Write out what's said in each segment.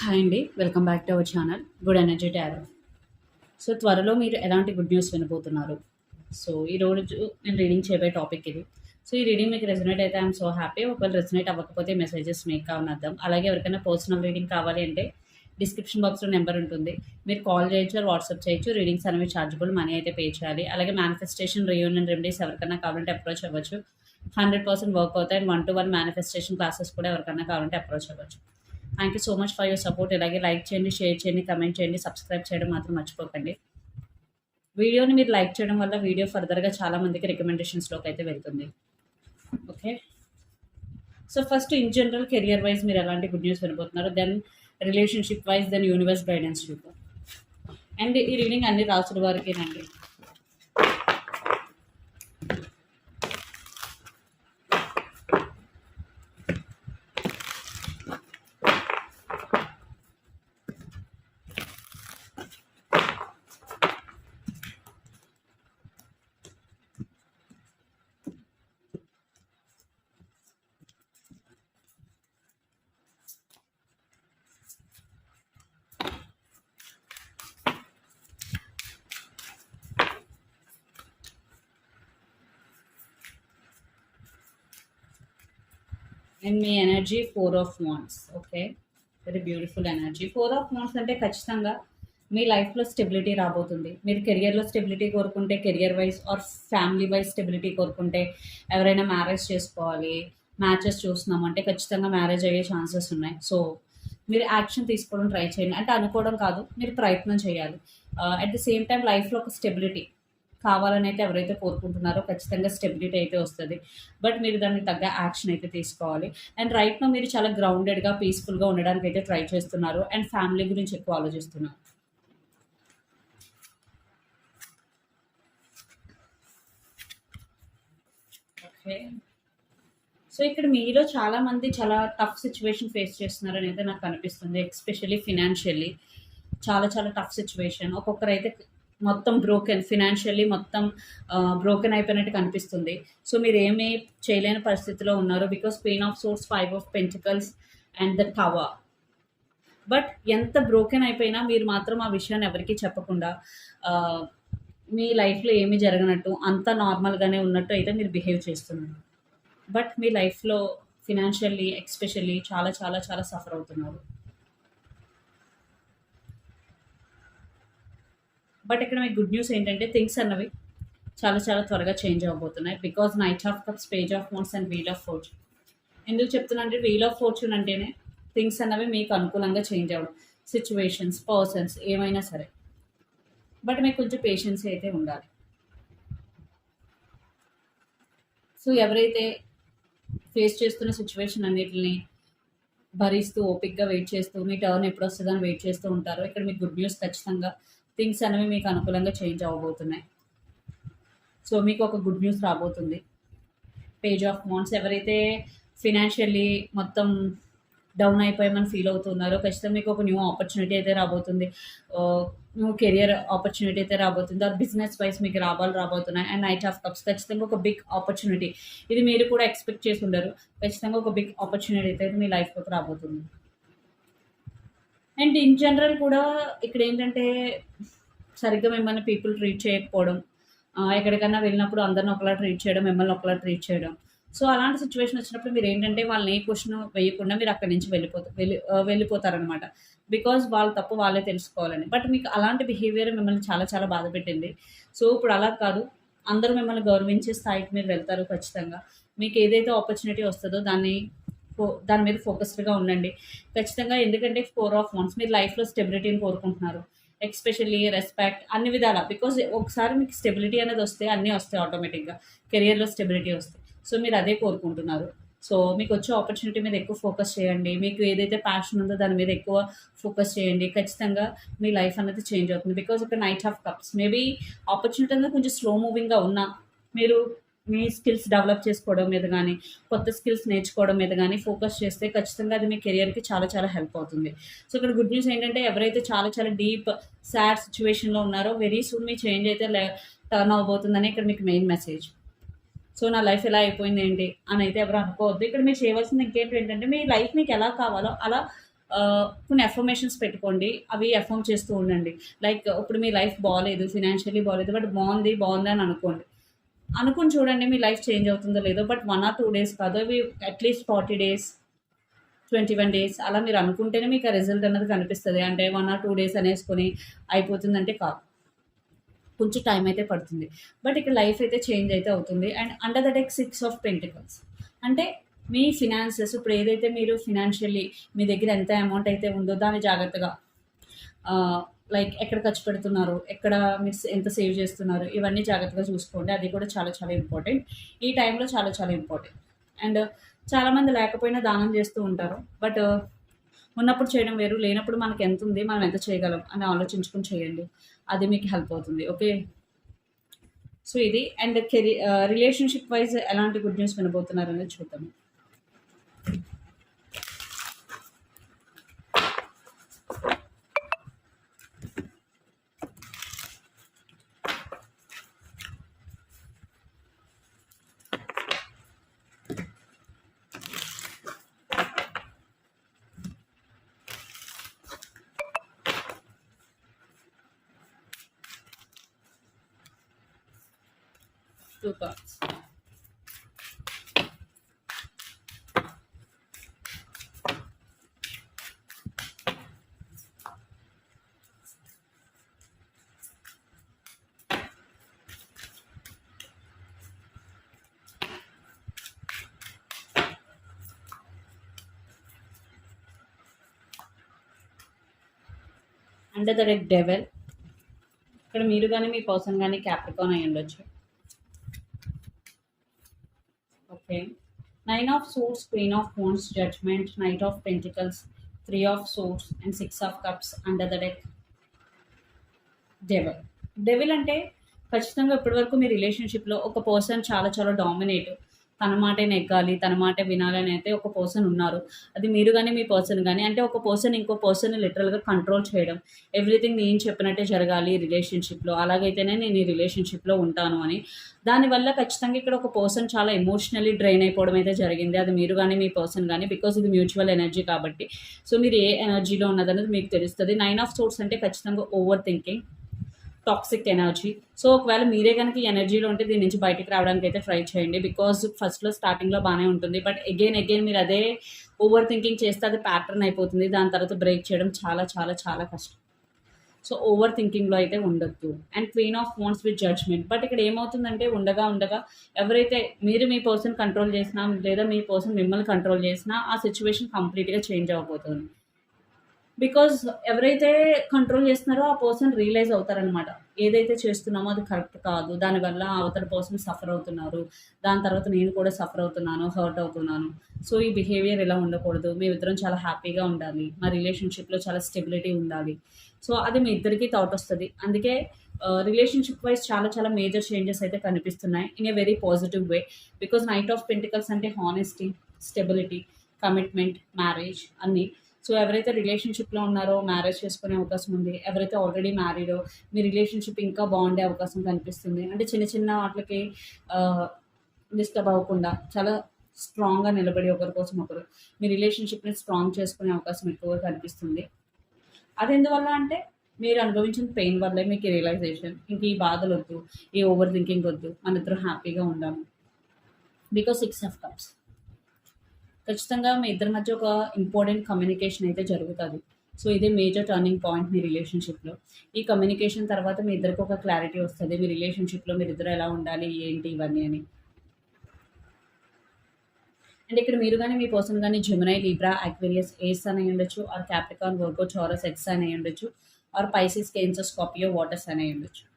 Hi అండి welcome back to our channel good energy tarot so త్వరలో మీరు ఎలాంటి గుడ్ న్యూస్ వినబోతున్నారు? సో ఈ రోజు నేను రీడింగ్ చేయబోయే టాపిక్ ఇది. సో ఈ రీడింగ్ మీకు రెజనేట్ అయితే ఐఎమ్ సో హ్యాపీ ఒకవేళ రెజనేట్ అవ్వకపోతే మెసేజెస్ మీకు కావాలని అర్థం. అలాగే ఎవరికైనా పర్సనల్ రీడింగ్ కావాలి అంటే డిస్క్రిప్షన్ బాక్స్లో నెంబర్ ఉంటుంది. మీరు కాల్ చేయొచ్చు వాట్సాప్ చేయొచ్చు. రీడింగ్స్ అనేవి ఛార్జబుల్ మనీ అయితే పే చేయాలి. అలాగే మేనిఫెస్టేషన్ రీయూనియన్ రెమెడీస్ ఎవరికైనా కావాలంటే అప్రోచ్ అవ్వచ్చు. హండ్రెడ్ పర్సెంట్ వర్క్ అవుతాయి. And one to one manifestation classes కూడా ఎవరికైనా కావాలంటే అప్రోచ్ అవ్వచ్చు. Thank you so much for your support ఇలాగే లైక్ చేయండి షేర్ చేయండి కమెంట్ చేయండి సబ్స్క్రైబ్ చేయడం మాత్రం మర్చిపోకండి. వీడియోని మీరు లైక్ చేయడం వల్ల వీడియో ఫర్దర్గా చాలామందికి రికమెండేషన్స్లోకి అయితే వెళ్తుంది. Okay so first in general career wise మీరు ఎలాంటి good news వినబోతున్నారు? Then relationship wise then universe guidance చూపు అండ్ ఈ రీడింగ్ అన్ని రాసుల వారికేనండి. And me energy four of wands okay very beautiful energy four of wands అంటే ఖచ్చితంగా మీ లైఫ్లో స్టెబిలిటీ రాబోతుంది. మీరు కెరియర్లో స్టెబిలిటీ కోరుకుంటే career wise or family wise stability కోరుకుంటే ఎవరైనా మ్యారేజ్ చేసుకోవాలి మ్యాచెస్ చూస్తున్నామంటే ఖచ్చితంగా మ్యారేజ్ అయ్యే ఛాన్సెస్ ఉన్నాయి. సో మీరు యాక్షన్ తీసుకోవడం ట్రై చేయండి. అంటే అనుకోవడం కాదు మీరు ప్రయత్నం చేయాలి. అట్ ది సేమ్ టైం లైఫ్లో ఒక స్టెబిలిటీ కావాలని అయితే ఎవరైతే కోరుకుంటున్నారో ఖచ్చితంగా స్టెబిలిటీ అయితే వస్తుంది. బట్ మీరు దానికి తగ్గ యాక్షన్ అయితే తీసుకోవాలి. అండ్ రైట్లో మీరు చాలా గ్రౌండెడ్గా పీస్ఫుల్గా ఉండడానికి అయితే ట్రై చేస్తున్నారు. అండ్ ఫ్యామిలీ గురించి ఎక్కువ ఆలోచిస్తున్నారు. ఓకే సో ఇక్కడ మీలో చాలా మంది చాలా టఫ్ సిచ్యువేషన్ ఫేస్ చేస్తున్నారు అయితే నాకు అనిపిస్తుంది ఎస్పెషల్లీ ఫినాన్షియల్లీ చాలా చాలా టఫ్ సిచ్యువేషన్ ఒక్కొక్కరు అయితే మొత్తం బ్రోకెన్ ఫినాన్షియల్లీ మొత్తం బ్రోకెన్ అయిపోయినట్టు కనిపిస్తుంది. సో మీరు ఏమీ చేయలేని పరిస్థితిలో ఉన్నారు because pain of swords five of pentacles and the tower but ఎంత బ్రోకెన్ అయిపోయినా మీరు మాత్రం ఆ విషయాన్ని ఎవరికీ చెప్పకుండా మీ లైఫ్లో ఏమీ జరగనట్టు అంత నార్మల్గానే ఉన్నట్టు అయితే మీరు బిహేవ్ చేస్తున్నారు. బట్ మీ లైఫ్లో ఫినాన్షియల్లీ ఎక్స్పెషల్లీ చాలా చాలా చాలా సఫర్ అవుతున్నారు. బట్ ఇక్కడ మీకు గుడ్ న్యూస్ ఏంటంటే థింగ్స్ అన్నవి చాలా చాలా త్వరగా change అవ్వబోతున్నాయి. Because knight of cups page of wands and wheel of fortune ఎందుకు చెప్తున్నా అంటే వీల్ ఆఫ్ ఫోర్చ్యూన్ అంటేనే థింగ్స్ అన్నవి మీకు అనుకూలంగా చేంజ్ అవ్వడం సిచ్యువేషన్స్ పర్సన్స్ ఏమైనా సరే. బట్ మీకు కొంచెం పేషెన్స్ అయితే ఉండాలి. సో ఎవరైతే ఫేస్ చేస్తున్న సిచ్యువేషన్ అన్నిటిని భరిస్తూ ఓపిక్గా వెయిట్ చేస్తూ మీ టర్న్ ఎప్పుడు వస్తుందని వెయిట్ చేస్తూ ఉంటారో ఇక్కడ మీకు గుడ్ న్యూస్ ఖచ్చితంగా థింగ్స్ అనేవి మీకు అనుకూలంగా చేంజ్ అవ్వబోతున్నాయి. సో మీకు ఒక గుడ్ న్యూస్ రాబోతుంది. పేజ్ ఆఫ్ మౌంట్స్ ఎవరైతే ఫినాన్షియల్లీ మొత్తం డౌన్ అయిపోయామని ఫీల్ అవుతున్నారో ఖచ్చితంగా మీకు ఒక న్యూ ఆపర్చునిటీ అయితే రాబోతుంది. న్యూ కెరియర్ ఆపర్చునిటీ అయితే రాబోతుంది. ఆర్ బిజినెస్ వైజ్ మీకు రాబాలు రాబోతున్నాయి. అండ్ నైట్ ఆఫ్ కప్స్ ఖచ్చితంగా ఒక బిగ్ ఆపర్చునిటీ. ఇది మీరు కూడా ఎక్స్పెక్ట్ చేసి ఉండరు. ఖచ్చితంగా ఒక బిగ్ ఆపర్చునిటీ అయితే మీ లైఫ్లోకి రాబోతుంది. అండ్ ఇన్ జనరల్ కూడా ఇక్కడ ఏంటంటే సరిగ్గా మిమ్మల్ని పీపుల్ ట్రీట్ చేయకపోవడం ఎక్కడికైనా వెళ్ళినప్పుడు అందరిని ఒకలా ట్రీట్ చేయడం మిమ్మల్ని ఒకలా ట్రీట్ చేయడం. సో అలాంటి సిచ్యువేషన్ వచ్చినప్పుడు మీరు ఏంటంటే వాళ్ళని ఏ క్వశ్చన్ వేయకుండా మీరు అక్కడి నుంచి వెళ్ళిపోతారు వెళ్ళి వెళ్ళిపోతారనమాట బికాజ్ వాళ్ళ తప్పు వాళ్ళే తెలుసుకోవాలని. బట్ మీకు అలాంటి బిహేవియర్ మిమ్మల్ని చాలా చాలా బాధ పెట్టింది. సో ఇప్పుడు అలా కాదు. అందరూ మిమ్మల్ని గౌరవించే స్థాయికి మీరు వెళ్తారు ఖచ్చితంగా. మీకు ఏదైతే ఆపర్చునిటీ వస్తుందో దాన్ని దాని మీద ఫోకస్డ్గా ఉండండి. ఖచ్చితంగా ఎందుకంటే ఫోర్ ఆఫ్ వన్స్ మీరు లైఫ్లో స్టెబిలిటీని కోరుకుంటున్నారు. ఎక్స్పెషల్లీ రెస్పెక్ట్ అన్ని విధాలా. బికాజ్ ఒకసారి మీకు స్టెబిలిటీ అనేది వస్తే అన్నీ వస్తాయి ఆటోమేటిక్గా. కెరియర్లో స్టెబిలిటీ వస్తాయి సో మీరు అదే కోరుకుంటున్నారు. సో మీకు వచ్చే ఆపర్చునిటీ మీద ఎక్కువ ఫోకస్ చేయండి. మీకు ఏదైతే ప్యాషన్ ఉందో దాని మీద ఎక్కువ ఫోకస్ చేయండి. ఖచ్చితంగా మీ లైఫ్ అనేది చేంజ్ అవుతుంది. బికాజ్ ఒక knight of cups. Maybe opportunity అనేది కొంచెం స్లో మూవింగ్గా ఉన్నా మీరు మీ స్కిల్స్ డెవలప్ చేసుకోవడం మీద కానీ కొత్త స్కిల్స్ నేర్చుకోవడం మీద కానీ ఫోకస్ చేస్తే ఖచ్చితంగా అది మీ కెరియర్కి చాలా చాలా హెల్ప్ అవుతుంది. సో ఇక్కడ గుడ్ న్యూస్ ఏంటంటే ఎవరైతే చాలా చాలా డీప్ సాడ్ సిచ్యువేషన్లో ఉన్నారో వెరీ సూన్ మీ చేంజ్ అయితే టర్న్ అవబోతుందని ఇక్కడ మీకు మెయిన్ మెసేజ్. సో నా లైఫ్ ఎలా అయిపోయింది ఏంటి అని అయితే ఎవరు అనుకోవద్దు. ఇక్కడ మీరు చేయవలసింది ఇంకేంటి ఏంటంటే మీ లైఫ్ మీకు ఎలా కావాలో అలా కొన్ని ఎఫర్మేషన్స్ పెట్టుకోండి. అవి ఎఫర్మ్ చేస్తూ ఉండండి. లైక్ ఇప్పుడు మీ లైఫ్ బాగాలేదు ఫినాన్షియలీ బాగాలేదు బట్ బాగుంది బాగుంది అని అనుకోండి. అనుకుని చూడండి మీ లైఫ్ చేంజ్ అవుతుందో లేదో. But one or two days కాదు ఇవి at least forty days twenty one days అలా మీరు అనుకుంటేనే మీకు ఆ రిజల్ట్ అనేది కనిపిస్తుంది. అంటే వన్ ఆర్ టూ డేస్ అనేసుకొని అయిపోతుందంటే కాదు. కొంచెం టైం అయితే పడుతుంది. బట్ ఇక్కడ లైఫ్ అయితే చేంజ్ అయితే అవుతుంది. And under the deck six of pentacles. అంటే మీ ఫినాన్సెస్ ఇప్పుడు ఏదైతే మీరు ఫినాన్షియల్లీ మీ దగ్గర ఎంత అమౌంట్ అయితే ఉందో దాన్ని జాగ్రత్తగా లైక్ ఎక్కడ ఖర్చు పెడుతున్నారు ఎక్కడ మీరు ఎంత సేవ్ చేస్తున్నారు ఇవన్నీ జాగ్రత్తగా చూసుకోండి. అది కూడా చాలా చాలా ఇంపార్టెంట్. ఈ టైంలో చాలా చాలా ఇంపార్టెంట్. అండ్ చాలామంది లేకపోయినా దానం చేస్తూ ఉంటారు. బట్ ఉన్నప్పుడు చేయడం వేరు లేనప్పుడు మనకి ఎంత ఉంది మనం ఎంత చేయగలం అని ఆలోచించుకుని చేయండి. అది మీకు హెల్ప్ అవుతుంది. ఓకే? సో ఇది. అండ్ కెరీ రిలేషన్షిప్ వైజ్ ఎలాంటి గుడ్ న్యూస్ వినబోతున్నారనేది చూద్దాము. Two cards. Under the red devil ఇక్కడ మీరు కానీ మీ పర్సన్ కానీ క్యాప్రికాన్ అయి ఉండొచ్చు okay nine of swords Queen of Wands, Judgment, knight of Pentacles, three of swords and six of cups under the deck devil devil అంటే ఖచ్చితంగా ఇప్పటివరకు మీ రిలేషన్షిప్లో ఒక పర్సన్ చాలా చాలా డామినేటివ్ తన మాటే నెగ్గాలి తన మాటే వినాలని అయితే ఒక పర్సన్ ఉన్నారు. అది మీరు కానీ మీ పర్సన్ కానీ అంటే ఒక పర్సన్ ఇంకో పర్సన్ లిటరల్గా కంట్రోల్ చేయడం. ఎవ్రీథింగ్ నేను చెప్పినట్టే జరగాలి రిలేషన్షిప్లో అలాగైతేనే నేను ఈ రిలేషన్షిప్లో ఉంటాను అని. దానివల్ల ఖచ్చితంగా ఇక్కడ ఒక పర్సన్ చాలా ఎమోషనల్లీ డ్రైన్ అయిపోవడం అయితే జరిగింది. అది మీరు కానీ మీ పర్సన్ కానీ బికాస్ ఇది మ్యూచువల్ ఎనర్జీ కాబట్టి. సో మీరు ఏ ఎనర్జీలో ఉన్నదనేది మీకు తెలుస్తుంది. నైన్ ఆఫ్ సోర్స్ అంటే ఖచ్చితంగా over thinking toxic energy so ఒకవేళ మీరే కనుక ఎనర్జీలో ఉంటే దీని నుంచి బయటకు రావడానికి అయితే ట్రై చేయండి. బికాజ్ ఫస్ట్లో స్టార్టింగ్లో బాగానే ఉంటుంది. బట్ అగైన్ అగైన్ మీరు అదే ఓవర్ థింకింగ్ చేస్తే అది ప్యాటర్న్ అయిపోతుంది. దాని తర్వాత బ్రేక్ చేయడం చాలా చాలా చాలా కష్టం. సో ఓవర్ థింకింగ్లో అయితే ఉండొద్దు. అండ్ క్వీన్ ఆఫ్ ఫోన్స్ విత్ జడ్జ్మెంట్ బట్ ఇక్కడ ఏమవుతుందంటే ఉండగా ఉండగా ఎవరైతే మీరు మీ పర్సన్ కంట్రోల్ చేసినా లేదా మీ పర్సన్ మిమ్మల్ని కంట్రోల్ చేసినా ఆ సిచ్యువేషన్ కంప్లీట్గా చేంజ్ అవ్వబోతుంది. బికాజ్ ఎవరైతే కంట్రోల్ చేస్తున్నారో ఆ పర్సన్ రియలైజ్ అవుతారనమాట ఏదైతే చేస్తున్నామో అది కరెక్ట్ కాదు. దానివల్ల అవతల పర్సన్ సఫర్ అవుతున్నారు. దాని తర్వాత నేను కూడా సఫర్ అవుతున్నాను హర్ట్ అవుతున్నాను. సో ఈ బిహేవియర్ ఇలా ఉండకూడదు. మేమిద్దరం చాలా హ్యాపీగా ఉండాలి. మా రిలేషన్షిప్లో చాలా స్టెబిలిటీ ఉండాలి. సో అది మీ ఇద్దరికీ థాట్ వస్తుంది. అందుకే uh, రిలేషన్షిప్ వైజ్ చాలా చాలా మేజర్ చేంజెస్ అయితే కనిపిస్తున్నాయి in a very positive way because knight of pentacles అంటే హానెస్టీ స్టెబిలిటీ కమిట్మెంట్ మ్యారేజ్ అన్నీ సో ఎవరైతే రిలేషన్షిప్లో ఉన్నారో మ్యారేజ్ చేసుకునే అవకాశం ఉంది ఎవరైతే ఆల్రెడీ మ్యారీడో మీ రిలేషన్షిప్ ఇంకా బాగుండే అవకాశం కనిపిస్తుంది. అంటే చిన్న చిన్న వాటికి డిస్టర్బ్ అవ్వకుండా చాలా స్ట్రాంగ్గా నిలబడి ఒకరి కోసం ఒకరు మీ రిలేషన్షిప్ని స్ట్రాంగ్ చేసుకునే అవకాశం ఎక్కువగా కనిపిస్తుంది. అది ఎందువల్ల అంటే మీరు అనుభవించిన పెయిన్ వల్లే మీకు రియలైజేషన్ ఇంక ఈ బాధలు వద్దు ఈ ఓవర్ థింకింగ్ వద్దు మన ఇద్దరు హ్యాపీగా ఉండాలి. బికాస్ సిక్స్ ఆఫ్ కప్స్ ఖచ్చితంగా మీ ఇద్దరి మధ్య ఒక ఇంపార్టెంట్ కమ్యూనికేషన్ అయితే జరుగుతుంది. సో ఇదే మేజర్ టర్నింగ్ పాయింట్ మీ రిలేషన్షిప్లో ఈ కమ్యూనికేషన్ తర్వాత మీ ఇద్దరికి ఒక క్లారిటీ వస్తుంది. మీ రిలేషన్షిప్లో మీరు ఇద్దరు ఎలా ఉండాలి? ఏంటి ఇవన్నీ అని. అండ్ ఇక్కడ మీరు కానీ మీ పర్సన్ కానీ జమునై లీబ్రా అక్వేరియస్ ఏస్ అని ఉండొచ్చు. ఆర్ క్యాప్రికాన్ వర్గో చోరస్ ఎక్స్ అని ఉండొచ్చు. Or Pisces Cancer Scorpio waters అని ఉండొచ్చు.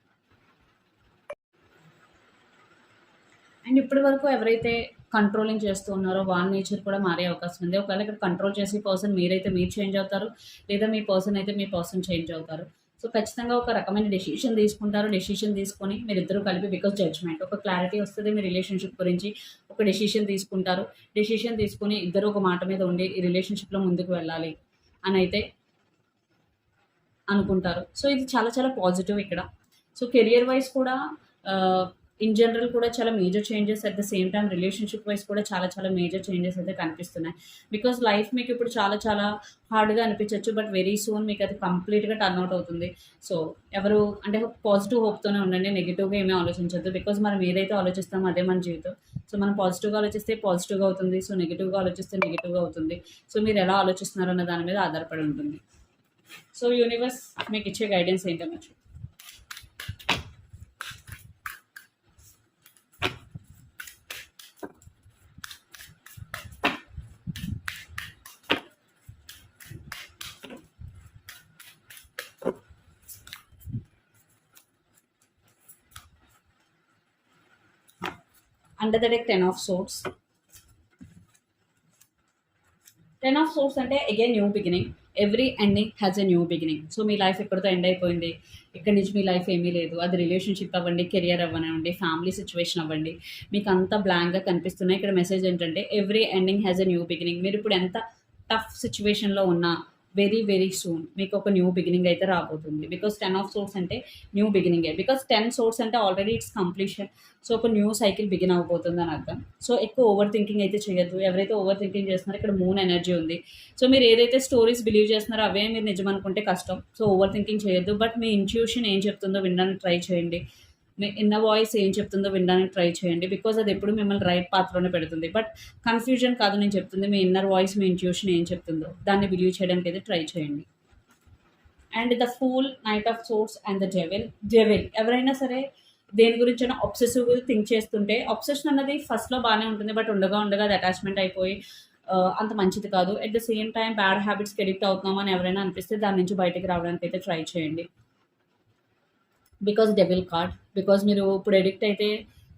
అండ్ ఇప్పటి వరకు ఎవరైతే కంట్రోలింగ్ చేస్తూ ఉన్నారో వాళ్ళ నేచర్ కూడా మారే అవకాశం ఉంది. ఒకవేళ ఇక్కడ కంట్రోల్ చేసే పర్సన్ మీరైతే మీరు చేంజ్ అవుతారు. లేదా మీ పర్సన్ అయితే మీ పర్సన్ చేంజ్ అవుతారు. సో ఖచ్చితంగా ఒక రకమైన డెసిషన్ తీసుకుంటారు. డెసిషన్ తీసుకొని మీరిద్దరూ కలిపి బికాస్ జడ్జ్మెంట్ ఒక క్లారిటీ వస్తుంది మీ రిలేషన్షిప్ గురించి. ఒక డెసిషన్ తీసుకుంటారు. డెసిషన్ తీసుకొని ఇద్దరు ఒక మాట మీద ఉండి ఈ రిలేషన్షిప్లో ముందుకు వెళ్ళాలి అని అయితే అనుకుంటారు. సో ఇది చాలా చాలా పాజిటివ్ ఇక్కడ. సో కెరియర్ వైజ్ కూడా ఇన్ జనరల్ కూడా చాలా major changes at the same time relationship wise కూడా చాలా చాలా మేజర్ చేంజెస్ అయితే కనిపిస్తున్నాయి. బికాస్ లైఫ్ మీకు ఇప్పుడు చాలా చాలా హార్డ్గా అనిపించవచ్చు బట్ వెరీ సూన్ మీకు అది కంప్లీట్గా టర్న్ అవుట్ అవుతుంది. సో ఎవరు అంటే పాజిటివ్ హోప్తోనే ఉండండి నెగిటివ్గా ఏమీ ఆలోచించద్దు. బికాజ్ మనం ఏదైతే ఆలోచిస్తామో అదే మన జీవితం. సో మనం పాజిటివ్గా ఆలోచిస్తే పాజిటివ్గా అవుతుంది. సో నెగిటివ్గా ఆలోచిస్తే నెగిటివ్గా అవుతుంది. సో మీరు ఎలా ఆలోచిస్తున్నారు అన్న దాని మీద ఆధారపడి ఉంటుంది. సో యూనివర్స్ మీకు ఇచ్చే గైడెన్స్ ఏంటో under the deck ten of swords ten of swords అంటే again new beginning every ending has a new beginning so me life ఎక్కడితో ఎండ్ అయిపోయింది? ఇక్కడి నుంచి మీ లైఫ్ ఏమీ లేదు. అది రిలేషన్షిప్ అవ్వండి కెరియర్ అవ్వనివ్వండి ఫ్యామిలీ సిచ్యువేషన్ అవ్వండి. మీకు అంతా బ్లాంక్గా కనిపిస్తున్నాయి. ఇక్కడ మెసేజ్ ఏంటంటే every ending has a new beginning మీరు ఇప్పుడు ఎంత టఫ్ సిచ్యువేషన్లో ఉన్నా వెరీ వెరీ సూన్ మీకు ఒక న్యూ బిగినింగ్ అయితే రాబోతుంది. బికాస్ టెన్ ఆఫ్ సోర్స్ అంటే న్యూ బిగినింగే బికాస్ టెన్ సోర్స్ అంటే ఆల్రెడీ ఇట్స్ కంప్లీషన్ సో ఒక న్యూ సైకిల్ బిగిన్ అవబోతుంది అని అర్థం. సో ఎక్కువ ఓవర్ థింకింగ్ అయితే చేయొద్దు. ఎవరైతే ఓవర్ థింకింగ్ చేస్తున్నారో ఇక్కడ మూన్ ఎనర్జీ ఉంది. సో మీరు ఏదైతే స్టోరీస్ బిలీవ్ చేస్తున్నారో అవే మీరు నిజం అనుకుంటే కష్టం. సో ఓవర్ థింకింగ్ చేయొద్దు. బట్ మీ ఇంట్యూషన్ ఏం చెప్తుందో వినడానికి ట్రై చేయండి. మీ ఇన్న వాయిస్ ఏం చెప్తుందో వినడానికి ట్రై చేయండి. బికాజ్ అది ఎప్పుడు మిమ్మల్ని రైట్ పాత్రలోనే పెడుతుంది. బట్ కన్ఫ్యూజన్ కాదు నేను చెప్తుంది మీ ఇన్నర్ వాయిస్ మీ ఇంట్యూషన్ ఏం చెప్తుందో. దాన్ని బిలీవ్ చేయడానికి అయితే ట్రై చేయండి. And the fool knight of swords and the devil devil ఎవరైనా సరే దేని గురించి అయినా ఒబ్సెసివ్ థింక్ చేస్తుంటే ఒబ్సెషన్ అన్నది ఫస్ట్లో బాగానే ఉంటుంది బట్ ఉండగా ఉండగా అది అటాచ్మెంట్ అయిపోయి అంత మంచిది కాదు. At the same time bad హ్యాబిట్స్కి addict అవుతున్నామని ఎవరైనా అనిపిస్తే దాని నుంచి బయటకు రావడానికి అయితే ట్రై చేయండి. Because devil card. బికాస్ మీరు ఇప్పుడు ఎడిక్ట్ అయితే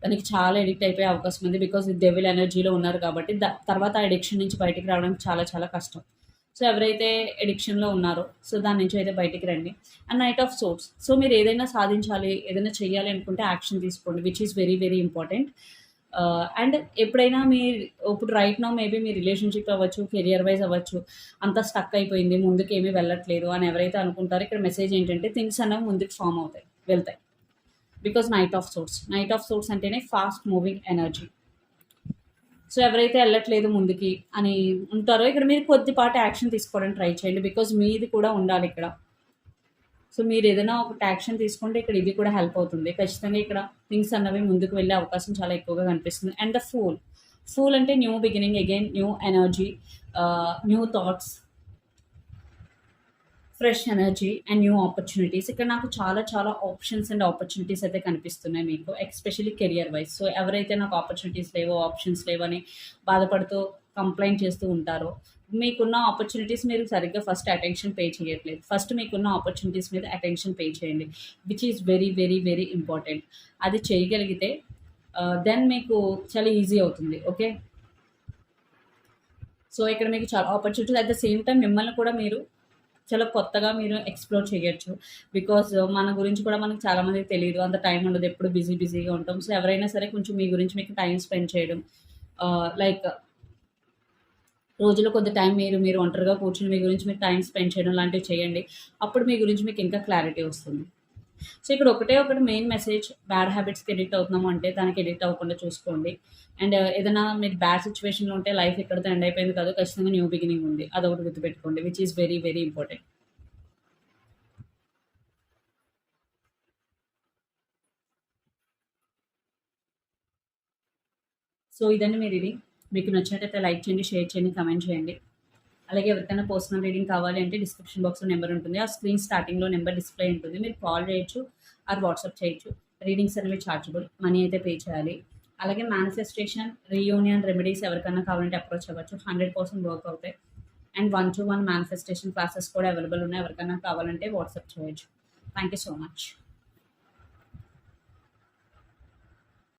దానికి చాలా ఎడిక్ట్ అయిపోయే అవకాశం ఉంది. బికాస్ డెవిల్ ఎనర్జీలో ఉన్నారు కాబట్టి తర్వాత ఆ ఎడిక్షన్ నుంచి బయటికి రావడానికి చాలా చాలా కష్టం. సో ఎవరైతే ఎడిక్షన్లో ఉన్నారో సో దాని నుంచి అయితే బయటికి రండి. And knight of swords so మీరు ఏదైనా సాధించాలి ఏదైనా చేయాలి అనుకుంటే యాక్షన్ తీసుకోండి which is very very important. And ఎప్పుడైనా మీ ఇప్పుడు రైట్ నో మేబీ మీ రిలేషన్షిప్ అవ్వచ్చు కెరియర్ వైజ్ అవ్వచ్చు అంతా స్టక్ అయిపోయింది ముందుకు ఏమీ వెళ్ళట్లేదు అని ఎవరైతే అనుకుంటారో ఇక్కడ మెసేజ్ ఏంటంటే థింగ్స్ అనేవి ముందుకు ఫామ్ అవుతాయి. వెళ్తాయి. Because knight of swords knight of swords అంటేనే ఫాస్ట్ మూవింగ్ ఎనర్జీ సో ఎవరైతే వెళ్ళట్లేదు ముందుకి అని ఉంటారో ఇక్కడ మీరు కొద్దిపాటి యాక్షన్ తీసుకోవడానికి ట్రై చేయండి. బికాజ్ మీది కూడా ఉండాలి ఇక్కడ. సో మీరు ఏదైనా ఒక యాక్షన్ తీసుకుంటే ఇక్కడ ఇది కూడా హెల్ప్ అవుతుంది. ఖచ్చితంగా ఇక్కడ థింగ్స్ అన్నవి ముందుకు వెళ్ళే అవకాశం చాలా ఎక్కువగా కనిపిస్తుంది. అండ్ ద ఫూల్ ఫూల్ అంటే new beginning again new energy new thoughts fresh energy and new opportunities ఇక్కడ నాకు చాలా చాలా ఆప్షన్స్ అండ్ ఆపర్చునిటీస్ అయితే కనిపిస్తున్నాయి మీకు ఎస్పెషల్లీ కెరియర్ వైజ్ సో ఎవరైతే నాకు ఆపర్చునిటీస్ లేవో ఆప్షన్స్ లేవని బాధపడుతూ కంప్లైంట్ చేస్తూ ఉంటారో మీకున్న ఆపర్చునిటీస్ మీరు సరిగ్గా ఫస్ట్ అటెన్షన్ పే చేయట్లేదు. ఫస్ట్ మీకున్న ఆపర్చునిటీస్ మీద అటెన్షన్ పే చేయండి which is very very very important అది చేయగలిగితే uh, దెన్ మీకు చాలా ఈజీ అవుతుంది ఓకే సో ఇక్కడ మీకు చాలా opportunities at the same time మిమ్మల్ని కూడా మీరు చాలా కొత్తగా మీరు ఎక్స్ప్లోర్ చేయొచ్చు. బికాస్ మన గురించి కూడా మనకు చాలా మందికి తెలియదు అంత టైం ఉండదు. ఎప్పుడు బిజీ బిజీగా ఉంటాం. సో ఎవరైనా సరే కొంచెం మీ గురించి మీకు టైం స్పెండ్ చేయడం లైక్ రోజులో కొద్ది టైం మీరు మీరు ఒంటరిగా కూర్చుని మీ గురించి మీరు టైం స్పెండ్ చేయడం లాంటివి చేయండి. అప్పుడు మీ గురించి మీకు ఇంకా క్లారిటీ వస్తుంది. సో ఇక్కడ ఒకటే ఒకటి మెయిన్ మెసేజ్ బ్యాడ్ హ్యాబిట్స్కి ఎడిక్ట్ అవుతున్నాము అంటే దానికి ఎడిక్ట్ అవ్వకుండా చూసుకోండి. అండ్ uh, ఏదైనా మీరు బ్యాడ్ సిచ్యువేషన్లో ఉంటే లైఫ్ ఎక్కడితో ఎండ్ అయిపోయింది కాదు ఖచ్చితంగా న్యూ బిగినింగ్ ఉంది. అదొకటి గుర్తుపెట్టుకోండి which is very very important so ఇదండి మీరు ఇది మీకు నచ్చినట్టయితే లైక్ చేయండి షేర్ చేయండి కమెంట్ చేయండి. అలాగే ఎవరికైనా పర్సనల్ రీడింగ్ కావాలి అంటే డిస్క్రిప్షన్ బాక్స్లో నెంబర్ ఉంటుంది. ఆ స్క్రీన్ స్టార్టింగ్లో నెంబర్ డిస్ప్లే ఉంటుంది. మీరు కాల్ చేయొచ్చు ఆర్ వాట్సాప్ చేయొచ్చు. రీడింగ్స్ అనేవి చార్జబుల్ మనీ అయితే పే చేయాలి. అలాగే మేనిఫెస్టేషన్ రీయూనియన్ రెమెడీస్ ఎవరికైనా కావాలంటే అప్రోచ్ అవ్వచ్చు. హండ్రెడ్ పర్సెంట్ వర్క్ అవుతాయి and one to one manifestation classes కూడా అవైలబుల్ ఉన్నాయి. ఎవరికైనా కావాలంటే వాట్సాప్ చేయొచ్చు. Thank you so much